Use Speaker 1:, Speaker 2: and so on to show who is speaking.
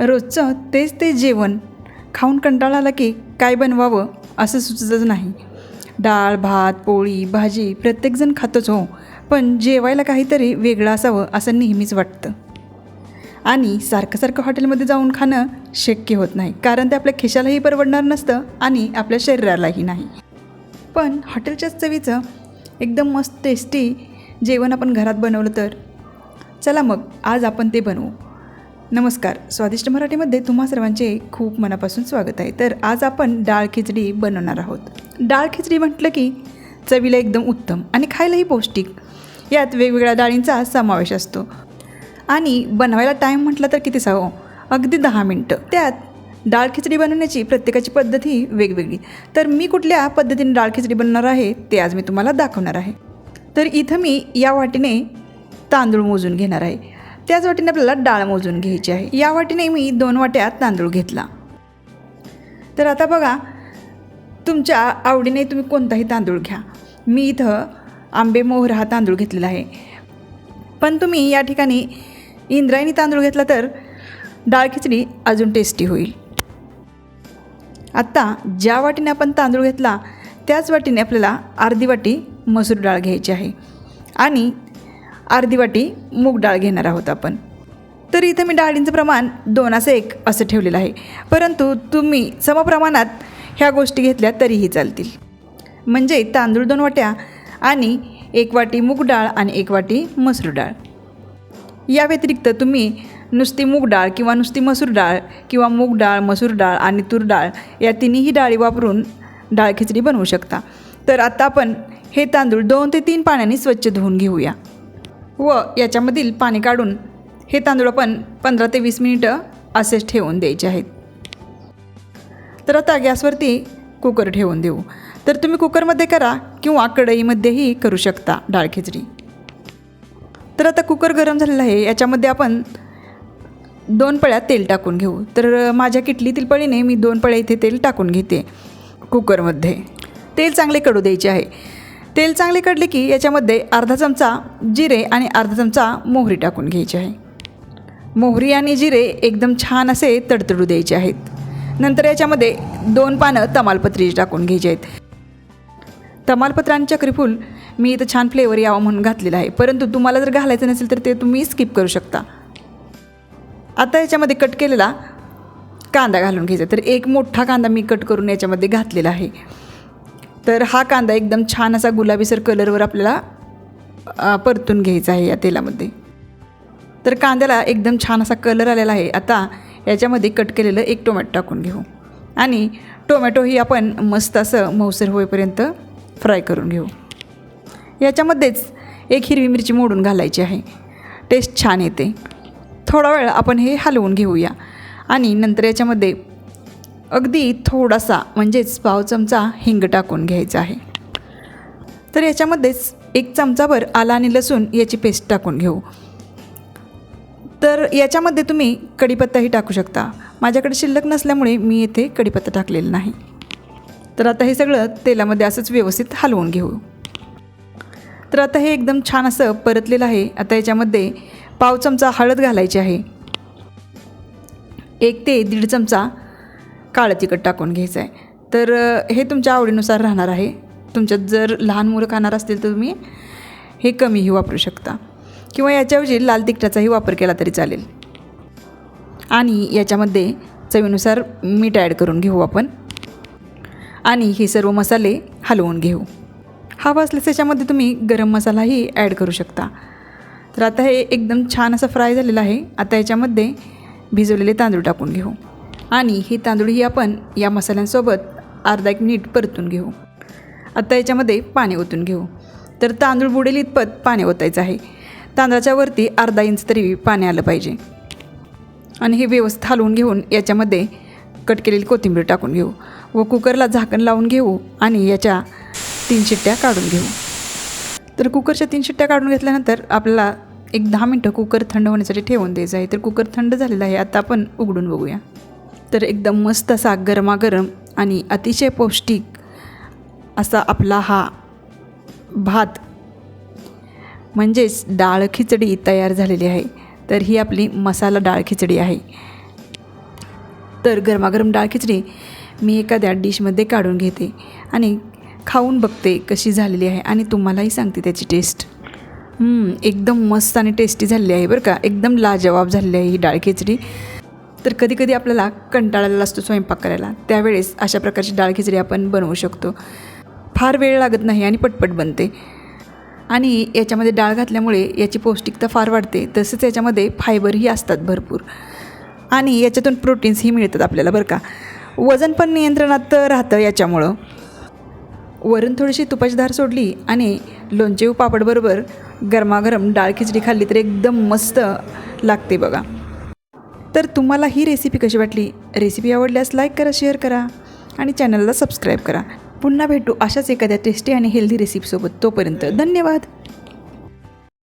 Speaker 1: रोजचं तेच ते जेवण. खाऊन कंटाळा आला की काय बनवावं असं सुचतच नाही. डाळ भात पोळी भाजी प्रत्येकजण खातोच हो पण जेवायला काहीतरी वेगळं असावं असं नेहमीच वाटतं. आणि सारखं सारखं हॉटेलमध्ये जाऊन खाणं शक्य होत नाही कारण ते आपल्या खिशालाही परवडणार नसतं आणि आपल्या शरीरालाही नाही. पण हॉटेलच्याच चवीचं एकदम मस्त टेस्टी जेवण आपण घरात बनवलं तर. चला मग आज आपण ते बनवू. नमस्कार. स्वादिष्ट मराठीमध्ये तुम्हा सर्वांचे खूप मनापासून स्वागत आहे. तर आज आपण डाळ खिचडी बनवणार आहोत. डाळ खिचडी म्हटलं की चवीला एकदम उत्तम आणि खायलाही पौष्टिक. यात वेगवेगळ्या डाळींचा समावेश असतो. आणि बनवायला टाईम म्हटलं तर किती सांगू अगदी दहा मिनटं. त्यात डाळ खिचडी बनवण्याची प्रत्येकाची पद्धत ही वेगवेगळी. तर मी कुठल्या पद्धतीने डाळ खिचडी बनवणार आहे ते आज मी तुम्हाला दाखवणार आहे. तर इथं मी या वाटीने तांदूळ मोजून घेणार आहे. त्याच वाटीने आपल्याला डाळ मोजून घ्यायची आहे. या वाटीने मी दोन वाट्या तांदूळ घेतला. तर आता बघा तुमच्या आवडीने तुम्ही कोणताही तांदूळ घ्या. मी इथं आंबेमोहरा हा तांदूळ घेतलेला आहे. पण तुम्ही या ठिकाणी इंद्रायणी तांदूळ घेतला तर डाळ खिचडी अजून टेस्टी होईल. आत्ता ज्या वाटीने आपण तांदूळ घेतला त्याच वाटीने आपल्याला अर्धी वाटी मसूर डाळ घ्यायची आहे. आणि अर्धी वाटी मूग डाळ घेणार आहोत आपण. तर इथं मी डाळींचं प्रमाण दोन असं एक असं ठेवलेलं आहे. परंतु तुम्ही समप्रमाणात ह्या गोष्टी घेतल्या तरीही चालतील. म्हणजे तांदूळ दोन वाट्या आणि एक वाटी मूग डाळ आणि एक वाटी मसूर डाळ. या व्यतिरिक्त तुम्ही नुसती मूग डाळ किंवा नुसती मसूर डाळ किंवा मूग डाळ मसूर डाळ आणि तूर डाळ या तिन्हीही डाळी वापरून डाळ खिचडी बनवू शकता. तर आता आपण हे तांदूळ दोन ते तीन पाण्याने स्वच्छ धुवून घेऊया. व याच्यामधील पाणी काढून हे तांदूळ आपण पंधरा ते वीस मिनिटं असेच ठेवून द्यायचे आहेत. तर आता गॅसवरती कुकर ठेवून देऊ. तर तुम्ही कुकरमध्ये करा किंवा कढईमध्येही करू शकता डाळ खिचडी. तर आता कुकर गरम झालेला आहे. याच्यामध्ये आपण दोन पळ्या तेल टाकून घेऊ. तर माझ्या किटलीतील पळीने मी दोन पळ्या इथे तेल टाकून घेते कुकरमध्ये. तेल चांगले कडू द्यायचे आहे. तेल चांगले कडले की याच्यामध्ये अर्धा चमचा जिरे आणि अर्धा चमचा मोहरी टाकून घ्यायची आहे. मोहरी आणि जिरे एकदम छान असे तडतडू द्यायचे आहेत. नंतर याच्यामध्ये दोन पानं तमालपत्री टाकून घ्यायची आहेत. तमालपत्र आणि चक्रीफूल मी इथं छान फ्लेवर यावं म्हणून घातलेलं आहे. परंतु तुम्हाला जर घालायचं नसेल तर ते तुम्ही स्किप करू शकता. आता याच्यामध्ये कट केलेला कांदा घालून घ्यायचा तर एक मोठा कांदा मी कट करून याच्यामध्ये घातलेला आहे. तर हा कांदा एकदम छान असा गुलाबीसर कलरवर आपल्याला परतून घ्यायचा आहे या तेलामध्ये. तर कांद्याला एकदम छान असा कलर आलेला आहे. आता याच्यामध्ये कट केलेलं एक टोमॅटो टाकून घेऊ. आणि टोमॅटो ही आपण मस्त असं मऊसर होईपर्यंत फ्राय करून घेऊ. याच्यामध्येच एक हिरवी मिरची मोडून घालायची आहे. टेस्ट छान येते. थोडा वेळ आपण हे हलवून घेऊया. आणि नंतर याच्यामध्ये अगदी थोडासा म्हणजेच पाव चमचा हिंग टाकून घ्यायचा आहे. तर याच्यामध्येच एक चमचाभर आला आणि लसूण याची पेस्ट टाकून घेऊ. तर याच्यामध्ये तुम्ही कढीपत्ताही टाकू शकता. माझ्याकडे शिल्लक नसल्यामुळे मी येथे कढीपत्ता टाकलेला नाही. तर आता हे सगळं तेलामध्ये असंच व्यवस्थित हलवून घेऊ. तर आता हे एकदम छान असं परतलेलं आहे. आता याच्यामध्ये पाव चमचा हळद घालायची आहे. एक ते दीड चमचा काळं तिखट टाकून घ्यायचं आहे तर हे तुमच्या आवडीनुसार राहणार आहे. तुमच्यात जर लहान मुलं खाणार असतील तर तुम्ही हे कमीही वापरू शकता. किंवा याच्याऐवजी लाल तिखटाचाही वापर केला तरी चालेल. आणि याच्यामध्ये चवीनुसार मीठ ॲड करून घेऊ आपण. आणि हे सर्व मसाले हलवून घेऊ. हवा असल्यास याच्यामध्ये तुम्ही गरम मसालाही ॲड करू शकता. तर आता हे एकदम छान असं फ्राय झालेलं आहे. आता याच्यामध्ये भिजवलेले तांदूळ टाकून घेऊ. आणि हे तांदूळही आपण या मसाल्यांसोबत अर्धा एक मिनिट परतून घेऊ. आता याच्यामध्ये पाणी ओतून घेऊ. तर तांदूळ बुडेल इतपत पाणी ओतायचं आहे. तांदळाच्या वरती अर्धा इंच तरी पाणी आलं पाहिजे. आणि हे व्यवस्थित हलवून घेऊन याच्यामध्ये कट केलेली कोथिंबीर टाकून घेऊ व कुकरला झाकण लावून घेऊ आणि याच्या तीन शिट्ट्या काढून घेऊ. तर कुकरच्या तीन शिट्ट्या काढून घेतल्यानंतर आपल्याला एक दहा मिनटं कुकर थंड होण्यासाठी ठेवून द्यायचं आहे. तर कुकर थंड झालेलं आहे. आता आपण उघडून बघूया. तर एकदम मस्त असा गरमागरम आणि अतिशय पौष्टिक असा आपला हा भात म्हणजेच डाळ खिचडी तयार झालेली आहे. तर ही आपली मसाला डाळ खिचडी आहे. तर गरमागरम डाळ खिचडी मी एखाद्या डिशमध्ये काढून घेते आणि खाऊन बघते कशी झालेली आहे आणि तुम्हालाही सांगते त्याची टेस्ट. एकदम मस्त आणि टेस्टी झालेली आहे बरं का. एकदम लाजवाब झालेली आहे ही डाळ खिचडी. तर कधी कधी आपल्याला कंटाळलेला असतो स्वयंपाक करायला. त्यावेळेस अशा प्रकारची डाळ खिचडी आपण बनवू शकतो. फार वेळ लागत नाही आणि पटपट बनते. आणि याच्यामध्ये डाळ घातल्यामुळे याची पौष्टिकता फार वाढते. तसेच याच्यामध्ये फायबरही असतात भरपूर. आणि याच्यातून प्रोटीन्सही मिळतात आपल्याला बरं का. वजन पण नियंत्रणात राहतं याच्यामुळं. वरून थोडीशी तुपाची धार सोडली आणि लोणचे पापडबरोबर गरमागरम डाळ खिचडी खाल्ली तर एकदम मस्त लागते बघा. तर तुम्हाला ही रेसिपी कशी वाटली? रेसिपी आवडल्यास लाईक करा शेअर करा आणि चॅनलला सबस्क्राईब करा. पुन्हा भेटू अशाच एखाद्या टेस्टी आणि हेल्दी रेसिपीसोबत तोपर्यंत धन्यवाद.